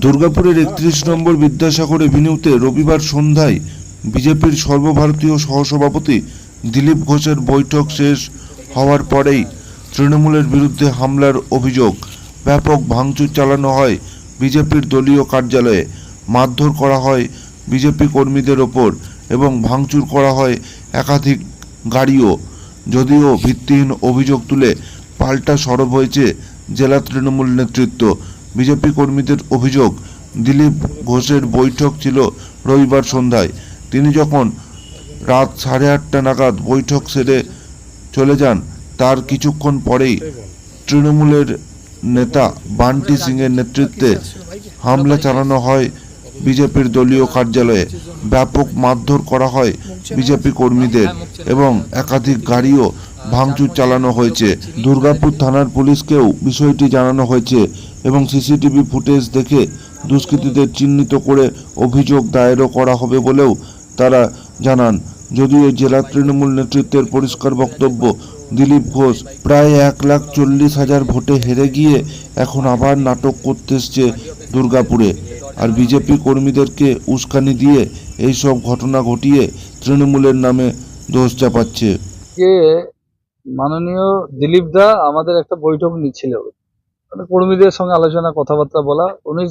দুর্গাপুরের একত্রিশ নম্বর বিদ্যাসাগর এভিনিউতে রবিবার সন্ধ্যায় বিজেপির সর্বভারতীয় সহসভাপতি দিলীপ ঘোষের বৈঠক শেষ হওয়ার পরেই তৃণমূলের বিরুদ্ধে হামলার অভিযোগ। ব্যাপক ভাঙচুর চালানো হয় বিজেপির দলীয় কার্যালয়ে। মারধর করা হয় বিজেপি কর্মীদের ওপর এবং ভাঙচুর করা হয় একাধিক গাড়িও। যদিও ভিত্তিহীন অভিযোগ তুলে পাল্টা সরব হয়েছে জেলা তৃণমূল নেতৃত্ব। বিজেপি কর্মীদের অভিযোগ, দিলীপ ঘোষের বৈঠক ছিল রবিবার সন্ধ্যায়। তিনি যখন রাত সাড়ে আটটা নাগাদ বৈঠক সেরে চলে যান, তার কিছুক্ষণ পরেই তৃণমূলের নেতা বান্টি সিংয়ের নেতৃত্বে হামলা চালানো হয় বিজেপির দলীয় কার্যালয়ে। ব্যাপক মারধর করা হয় বিজেপি কর্মীদের এবং একাধিক গাড়িও ভাঙচুর চালানো হয়েছে। দুর্গাপুর থানার পুলিশকেও বিষয়টি জানানো হয়েছে। এবং সিসিটিভি ফুটেজ দেখে দুষ্কৃতীদের চিহ্নিত করে অভিযোগ দায়েরও করা হবে বলেও তারা জানান। যদিও জেলা তৃণমূল নেতৃত্বের পরিষ্কার বক্তব্য, দিলীপ ঘোষ প্রায় এক লাখ চল্লিশ হাজার ভোটে হেরে গিয়ে এখন আবার নাটক করতে এসছে দুর্গাপুরে। আর বিজেপি কর্মীদেরকে উস্কানি দিয়ে এইসব ঘটনা ঘটিয়ে তৃণমূলের নামে দোষ চাপাচ্ছে। যে মাননীয় দিলীপ দা, আমাদের একটা বৈঠক নিচ্ছিল। কর্মীদের সঙ্গে আলোচনা কথাবার্তা বলা উনি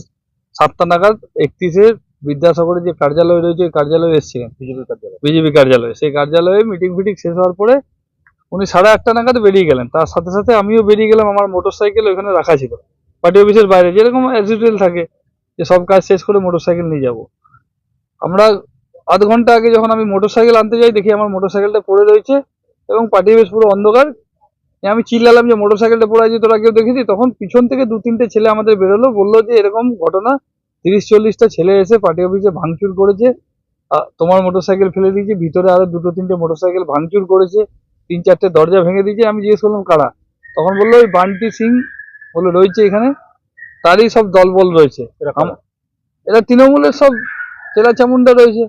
সাতটা নাগাদ একত্রিশের বিদ্যাসাগরের যে কার্যালয় রয়েছে ওই কার্যালয়ে এসেছিলেন। বিজেপি কার্যালয়। বিজেপি কার্যালয়ে। সেই কার্যালয়ে মিটিং ফিটিং শেষ হওয়ার পরে উনি সাড়ে আটটা নাগাদ বেরিয়ে গেলেন। তার সাথে সাথে আমিও বেরিয়ে গেলাম আমার মোটর সাইকেল ওইখানে রাখা ছিল। পার্টি অফিসের বাইরে যেরকম অ্যাজ থাকে যে সব কাজ শেষ করে মোটর সাইকেল নিয়ে যাব। আমরা আধ ঘণ্টা আগে যখন আমি মোটর সাইকেল আনতে যাই দেখি আমার মোটর সাইকেলটা পড়ে রয়েছে এবং পার্টি অফিস পুরো অন্ধকার। আমি চিল্লালাম যে মোটর সাইকেলটা পড়ে আছে তোরা কেউ দেখেছি তখন পিছন থেকে দু তিনটে ছেলে আমাদের বেরোলো বলল যে এরকম ঘটনা তিরিশ চল্লিশটা ছেলে এসে পার্টি অফিসে ভাঙচুর করেছে। তোমার মোটর সাইকেল ফেলে দিয়েছে ভিতরে আরও দুটো তিনটে মোটর সাইকেল ভাঙচুর করেছে তিন চারটে দরজা ভেঙে দিয়েছে আমি জিজ্ঞেস করলাম কারা? তখন বলল ওই বান্টি সিং। বলে রয়েছে এখানে? তারই সব দলবল রয়েছে। আম- এরা তৃণমূলের সব চেলা চামুন্ডা রয়েছে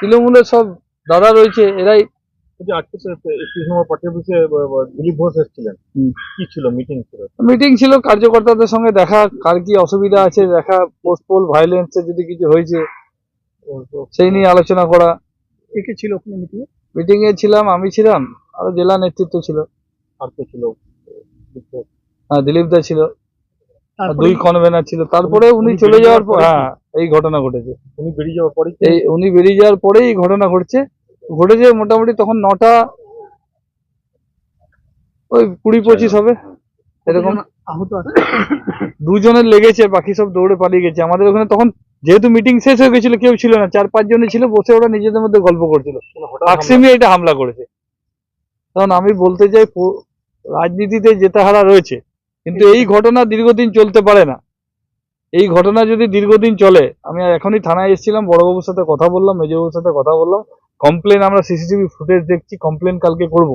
তৃণমূলের সব দাদা রয়েছে এরাই যে আজকে একত্রিশ নম্বর পার্টি দিলীপ ঘোষ এসেছিলেন। কি ছিল মিটিং ছিল? মিটিং ছিল কার্যকর্তাদের সঙ্গে দেখা কার কি অসুবিধা আছে দেখা পোস্ট পোল ভায়োলেন্সে যদি কিছু হয়েছে সেই নিয়ে আলোচনা করা। কে কে ছিল ওখানে মিটিং মিটিং এ ছিলাম আমি ছিলাম আর জেলা নেতৃত্ব ছিল। আর কে ছিল? হ্যাঁ দিলীপ দা ছিল। আর দুই কনভেনার ছিল। তারপরে উনি চলে যাওয়ার পর হ্যাঁ এই ঘটনা ঘটেছে। উনি বেরিয়ে যাওয়ার পরে এই উনি বেরিয়ে যাওয়ার পরেই ঘটনা ঘটছে। ঘটেছে মোটামুটি তখন নটা ওই কুড়ি পঁচিশ হবে এরকম। আহত আছে দুজনের লেগেছে বাকি সব দৌড়ে পালিয়ে গেছে। আমাদের ওখানে তখন যেহেতু মিটিং শেষ হয়ে গেছিল কেউ ছিল না চার পাঁচ জনে ছিল বসে ওরা নিজেদের মধ্যে গল্প করছিল। আকসিমি এটা হামলা করেছে। কারণ আমি বলতে চাই রাজনীতিতে জেতা হারা রয়েছে কিন্তু এই ঘটনা দীর্ঘদিন চলতে পারে না। এই ঘটনা যদি দীর্ঘদিন চলে আমি এখনই থানায় এসেছিলাম বড়বাবুর সাথে কথা বললাম মেজবাবুর সাথে কথা বললাম কমপ্লেন আমরা সিসিটিভি ফুটেজ দেখছি কমপ্লেন কালকে করব।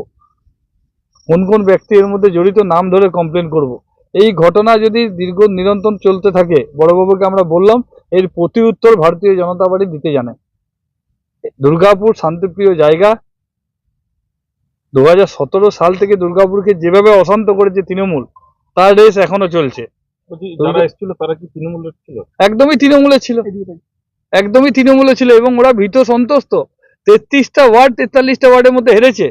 কোন কোন ব্যক্তি এর মধ্যে জড়িত নাম ধরে কমপ্লেন করব। এই ঘটনা যদি দীর্ঘ নিরন্তর চলতে থাকে বড়বাবুকে আমরা বললাম এর প্রতি উত্তর ভারতীয় জনতা পার্টি দিতে জানে। দুর্গাপুর শান্তিপ্রিয় জায়গা দু হাজার সতেরো সাল থেকে দুর্গাপুরকে যেভাবে অশান্ত করেছে তৃণমূল তার রেস এখনও চলছে। বলছি, যারা এসেছিল তারা কি তৃণমূলের ছিল? একদমই তৃণমূলে ছিল। একদমই তৃণমূলে ছিল এবং ওরা ভীত সন্তুষ্ট। তেত্রিশটা ওয়ার্ড তেতাল্লিশটা ওয়ার্ডের মধ্যে হেরেছে।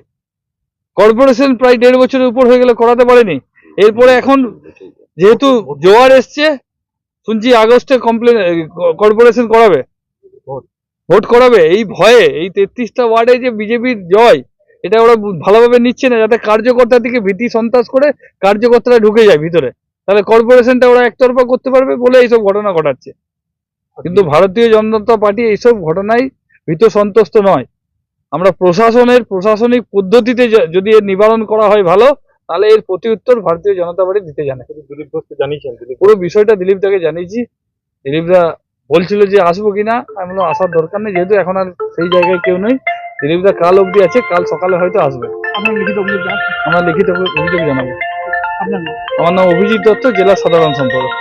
কর্পোরেশন প্রায় দেড় বছরের উপর হয়ে গেলে করাতে পারেনি। এরপরে এখন যেহেতু জোয়ার এসছে শুনছি আগস্টে কমপ্লেন কর্পোরেশন করাবে। ভোট। ভোট করাবে। এই ভয়ে এই তেত্রিশটা ওয়ার্ডে যে বিজেপির জয় এটা ওরা ভালোভাবে নিচ্ছে না যাতে কার্যকর্তা থেকে ভীতি সন্ত্রাস করে কার্যকর্তারা ঢুকে যায় ভিতরে। তাহলে কর্পোরেশনটা ওরা একতরফা করতে পারবে বলে এইসব ঘটনা ঘটাচ্ছে। কিন্তু ভারতীয় জনতা পার্টি এইসব ঘটনায় ভীত সন্তুষ্ট নয়। আমরা প্রশাসনের প্রশাসনিক পদ্ধতিতে যদি এর নিবারণ করা হয় ভালো তাহলে এর প্রতি উত্তর ভারতীয় জনতা পার্টি দিতে জানে। দিলীপ ঘোষকে জানিয়েছেন পুরো বিষয়টা দিলীপ দাকে জানিয়েছি। দিলীপদা বলছিল যে আসব কিনা আমি বললাম আসার দরকার নেই যেহেতু এখন আর সেই জায়গায় কেউ নেই। দিলীপদা কাল অবধি আছে কাল সকালে হয়তো আসবে। আপনার লিখিত অভিযোগ আমরা লিখিত অভিযোগ জানাব। আমার নাম অভিজিৎ দত্ত জেলা সাধারণ সম্পাদক।